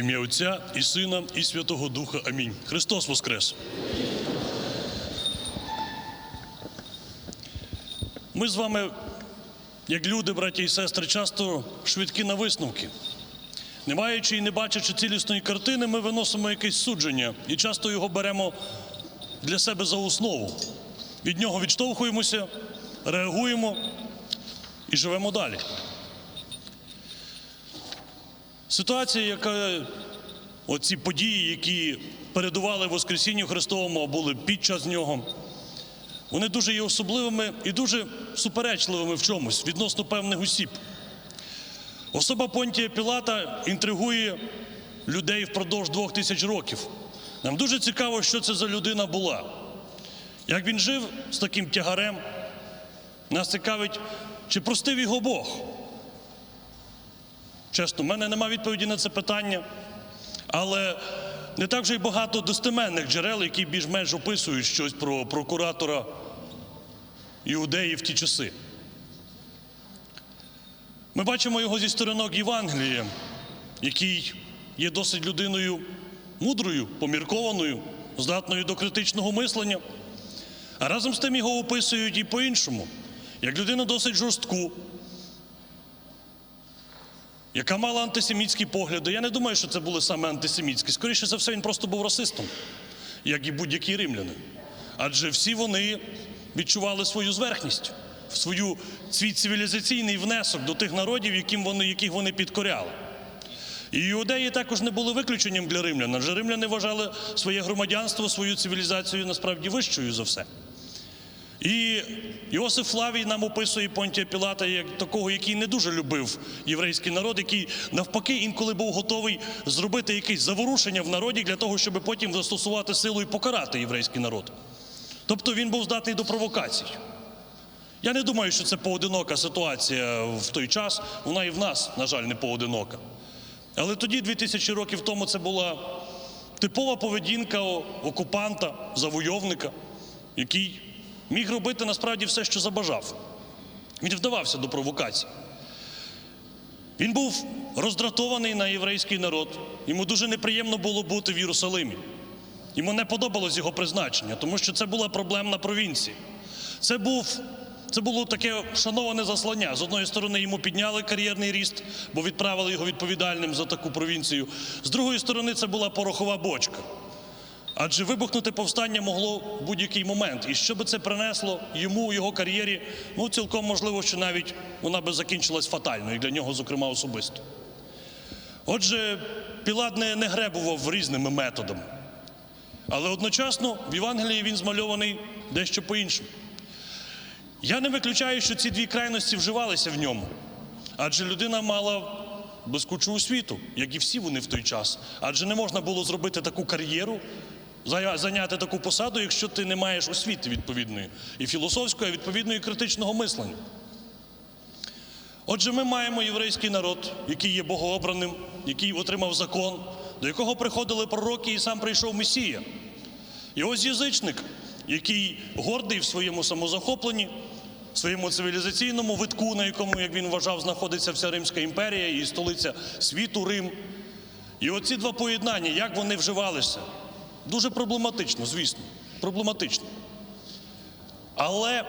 ім'я Отця і Сина, і Святого Духа. Амінь. Христос Воскрес! Ми з вами, як люди, браті і сестри, часто швидкі на висновки. Не маючи і не бачачи цілісної картини, ми виносимо якесь судження і часто його беремо для себе за основу. Від нього відштовхуємося, реагуємо і живемо далі. Ситуація, яка оці події, які передували Воскресінню Христовому, а були під час нього, вони дуже є особливими і дуже суперечливими в чомусь відносно певних осіб. Особа Понтія Пілата інтригує людей впродовж двох тисяч років. Нам дуже цікаво, що це за людина була. Як він жив з таким тягарем, нас цікавить, чи простив його Бог. Чесно, в мене нема відповіді на це питання, але не так вже й багато достеменних джерел, які більш-менш описують щось про прокуратора Іудеї в ті часи. Ми бачимо його зі сторінок Євангелія, який є досить людиною мудрою, поміркованою, здатною до критичного мислення. А разом з тим його описують і по-іншому, як людину досить жорстку, яка мала антисемітські погляди. Я не думаю, що це були саме антисемітські. Скоріше за все, він просто був расистом, як і будь-який римлянин. Адже всі вони відчували свою зверхність, свою, свій цивілізаційний внесок до тих народів, яким вони, яких вони підкоряли. І іудеї також не були виключенням для римлян. Адже римляни вважали своє громадянство, свою цивілізацію насправді вищою за все. І Іосиф Флавій нам описує Понтія Пілата як такого, який не дуже любив єврейський народ, який навпаки інколи був готовий зробити якесь заворушення в народі для того, щоб потім застосувати силу і покарати єврейський народ. Тобто він був здатний до провокацій. Я не думаю, що це поодинока ситуація в той час. Вона і в нас, на жаль, не поодинока. Але тоді, 2000 років тому, це була типова поведінка окупанта, завойовника, який міг робити насправді все, що забажав. Він вдавався до провокацій. Він був роздратований на єврейський народ. Йому дуже неприємно було бути в Єрусалимі. Йому не подобалось його призначення, тому що це була проблемна провінція. Це був. Це було таке шановане заслання. З одної сторони, йому підняли кар'єрний ріст, бо відправили його відповідальним за таку провінцію. З другої сторони, це була порохова бочка. Адже вибухнути повстання могло в будь-який момент. І що би це принесло йому у його кар'єрі, ну цілком можливо, що навіть вона би закінчилась фатально, і для нього, зокрема, особисто. Отже, Пілат не, не гребував різними методами. Але одночасно в Євангелії він змальований дещо по-іншому. Я не виключаю, що ці дві крайності вживалися в ньому. Адже людина мала блискучу освіту, як і всі вони в той час. Адже не можна було зробити таку кар'єру, зайняти таку посаду, якщо ти не маєш освіти відповідної і філософської, а відповідної і критичного мислення. Отже, ми маємо єврейський народ, який є богообраним, який отримав закон, до якого приходили пророки, і сам прийшов Месія. І ось язичник, який гордий в своєму самозахопленні, в своєму цивілізаційному витку, на якому, як він вважав, знаходиться вся Римська імперія і столиця світу Рим. І оці два поєднання, як вони вживалися, дуже проблематично, звісно, проблематично. Але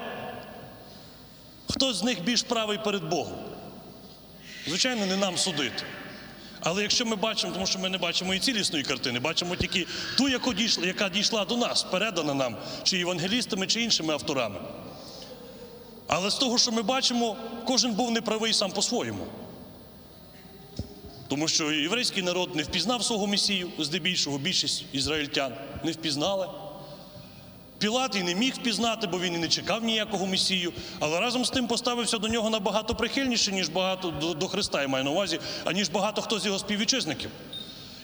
хто з них більш правий перед Богом? Звичайно, не нам судити. Але якщо ми бачимо, тому що ми не бачимо і цілісної картини, бачимо тільки ту, яку дійшла, яка дійшла до нас, передана нам, чи євангелістами, чи іншими авторами. Але з того, що ми бачимо, кожен був неправий сам по-своєму. Тому що єврейський народ не впізнав свого месію, здебільшого більшість ізраїльтян не впізнали. Пілат і не міг впізнати, бо він і не чекав ніякого месію, але разом з тим поставився до нього набагато прихильніше, ніж багато до, до Христа, я маю на увазі, аніж багато хто з його співвітчизників.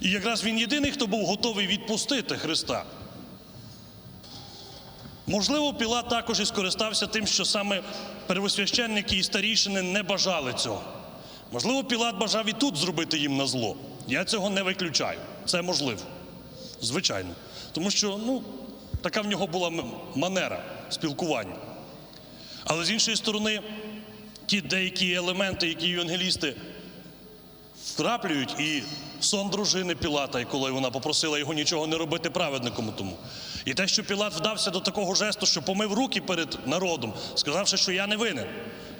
І якраз він єдиний, хто був готовий відпустити Христа. Можливо, Пілат також і скористався тим, що саме первосвященники і старішини не бажали цього. Можливо, Пілат бажав і тут зробити їм на зло. Я цього не виключаю. Це можливо. Звичайно. Тому що, ну, така в нього була манера спілкування. Але з іншої сторони, ті деякі елементи, які євангелісти втраплюють і сон дружини Пілата, і коли вона попросила його нічого не робити праведником тому. І те, що Пілат вдався до такого жесту, що помив руки перед народом, сказавши, що я не винен,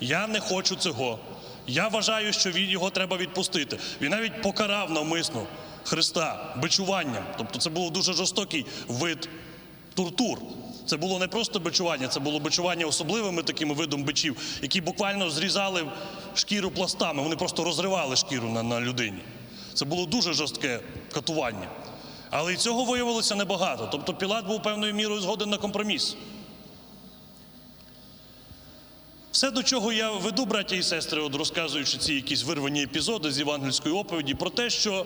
я не хочу цього. Я вважаю, що він його треба відпустити. Він навіть покарав навмисно Христа бичуванням. Тобто це був дуже жорстокий вид тортур. Це було не просто бичування, це було бичування особливими такими видом бичів, які буквально зрізали шкіру пластами. Вони просто розривали шкіру на, на людині. Це було дуже жорстке катування. Але і цього виявилося небагато. Тобто Пілат був певною мірою згоден на компроміс. Все, до чого я веду, браття і сестри, от розказуючи ці якісь вирвані епізоди з євангельської оповіді, про те, що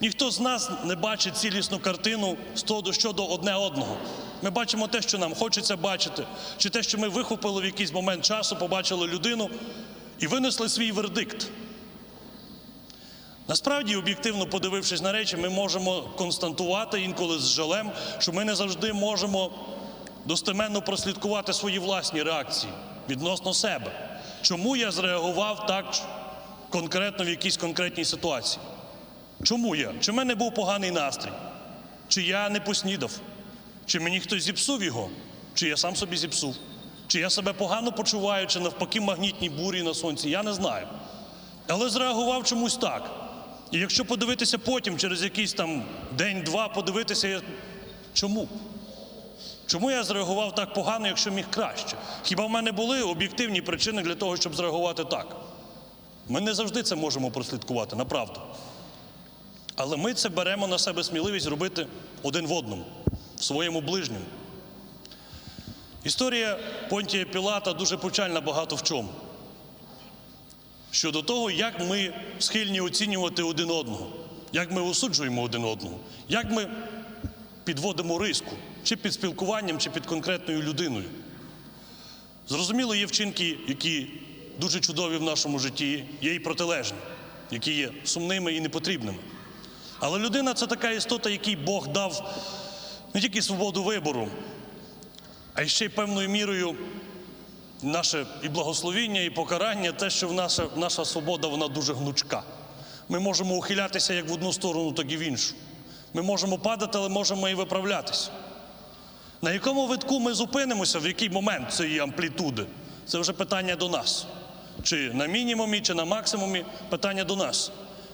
ніхто з нас не бачить цілісну картину з того, щодо одне одного. Ми бачимо те, що нам хочеться бачити, чи те, що ми вихопили в якийсь момент часу, побачили людину і винесли свій вердикт. Насправді, об'єктивно подивившись на речі, ми можемо констатувати інколи з жалем, що ми не завжди можемо достеменно прослідкувати свої власні реакції відносно себе. Чому я зреагував так конкретно в якійсь конкретній ситуації? Чому я? Чи в мене був поганий настрій? Чи я не поснідав? Чи мені хтось зіпсув його? Чи я сам собі зіпсув? Чи я себе погано почуваю, чи навпаки магнітній бурі на сонці? Я не знаю. Але зреагував чомусь так. І якщо подивитися потім, через якийсь там день-два, подивитися, чому? Чому я зреагував так погано, якщо міг краще? Хіба в мене були об'єктивні причини для того, щоб зреагувати так? Ми не завжди це можемо прослідкувати, направду. Але ми це беремо на себе сміливість робити один в одному, в своєму ближньому. Історія Понтія Пілата дуже повчальна багато в чому. Щодо того, як ми схильні оцінювати один одного, як ми осуджуємо один одного, як ми підводимо риску, чи під спілкуванням, чи під конкретною людиною. Зрозуміло, є вчинки, які дуже чудові в нашому житті, є і протилежні, які є сумними і непотрібними. Але людина це така істота, якій Бог дав не тільки свободу вибору, а ще й певною мірою наше і благословіння, і покарання, те, що в наша, наша свобода вона дуже гнучка. Ми можемо ухилятися як в одну сторону, так і в іншу. Ми можемо падати, але можемо і виправлятися. На якому витку ми зупинимося, в який момент цієї амплітуди? Це вже питання до нас. Чи на мінімумі, чи на максимумі питання до нас.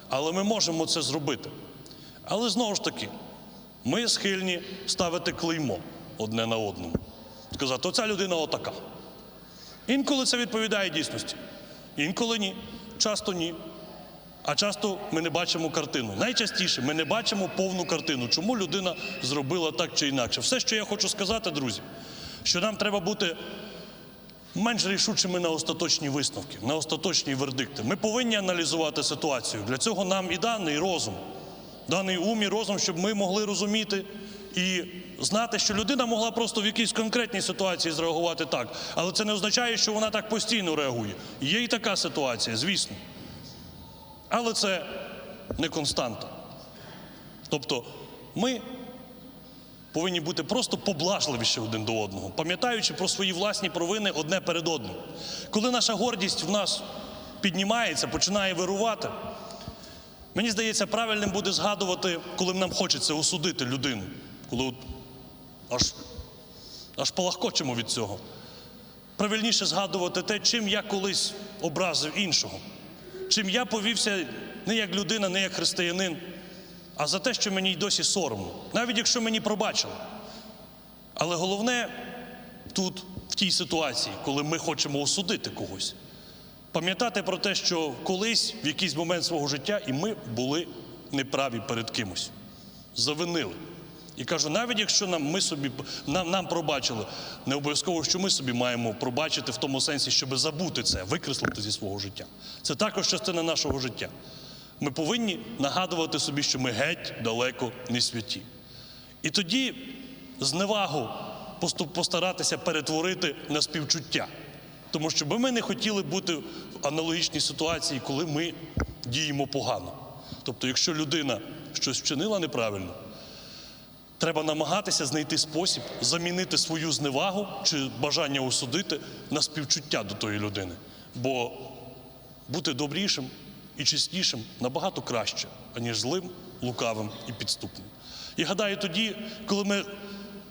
Але ми можемо це зробити. Але знову ж таки, ми схильні ставити клеймо одне на одному. Сказати, оця людина отака. Інколи це відповідає дійсності, інколи ні, часто ні. А часто ми не бачимо картину. Найчастіше ми не бачимо повну картину, чому людина зробила так чи інакше. Все, що я хочу сказати, друзі, що нам треба бути менш рішучими на остаточні висновки, на остаточні вердикти. Ми повинні аналізувати ситуацію. Для цього нам і даний розум, даний ум і розум, щоб ми могли розуміти і знати, що людина могла просто в якійсь конкретній ситуації зреагувати так. Але це не означає, що вона так постійно реагує. Є і така ситуація, звісно. Але це не константа. Тобто ми повинні бути просто поблажливіші один до одного, пам'ятаючи про свої власні провини одне перед одним. Коли наша гордість в нас піднімається, починає вирувати, мені здається, правильним буде згадувати, коли нам хочеться осудити людину, коли от аж, аж полахкочемо від цього. Правильніше згадувати те, чим я колись образив іншого чим я повівся не як людина, не як християнин, а за те, що мені й досі соромно, навіть якщо мені пробачили. Але головне тут, в тій ситуації, коли ми хочемо осудити когось, пам'ятати про те, що колись, в якийсь момент свого життя, і ми були неправі перед кимось, завинили. І кажу, навіть якщо нам ми собі нам, нам пробачили, не обов'язково, що ми собі маємо пробачити в тому сенсі, щоб забути це, викреслити зі свого життя. Це також частина нашого життя. Ми повинні нагадувати собі, що ми геть далеко не святі. І тоді зневагу постаратися перетворити на співчуття. Тому що би ми не хотіли бути в аналогічній ситуації, коли ми діємо погано. Тобто, якщо людина щось вчинила неправильно, Треба намагатися знайти спосіб замінити свою зневагу чи бажання осудити на співчуття до тої людини. Бо бути добрішим і чеснішим набагато краще, аніж злим, лукавим і підступним. І гадаю, тоді, коли ми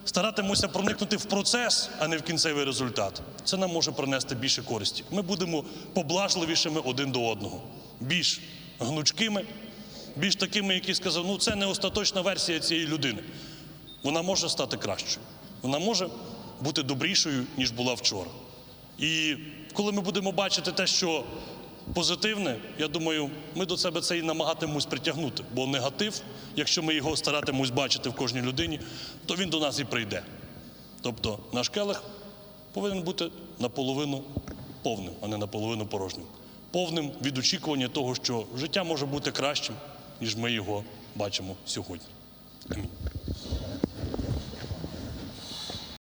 старатимемося проникнути в процес, а не в кінцевий результат, це нам може принести більше користі. Ми будемо поблажливішими один до одного, більш гнучкими, більш такими, які сказав, ну це не остаточна версія цієї людини. Вона може стати кращою. Вона може бути добрішою, ніж була вчора. І коли ми будемо бачити те, що позитивне, я думаю, ми до себе це і намагатимемось притягнути. Бо негатив, якщо ми його старатимось бачити в кожній людині, то він до нас і прийде. Тобто наш келих повинен бути наполовину повним, а не наполовину порожнім. Повним від очікування того, що життя може бути кращим, ніж ми його бачимо сьогодні. Амінь.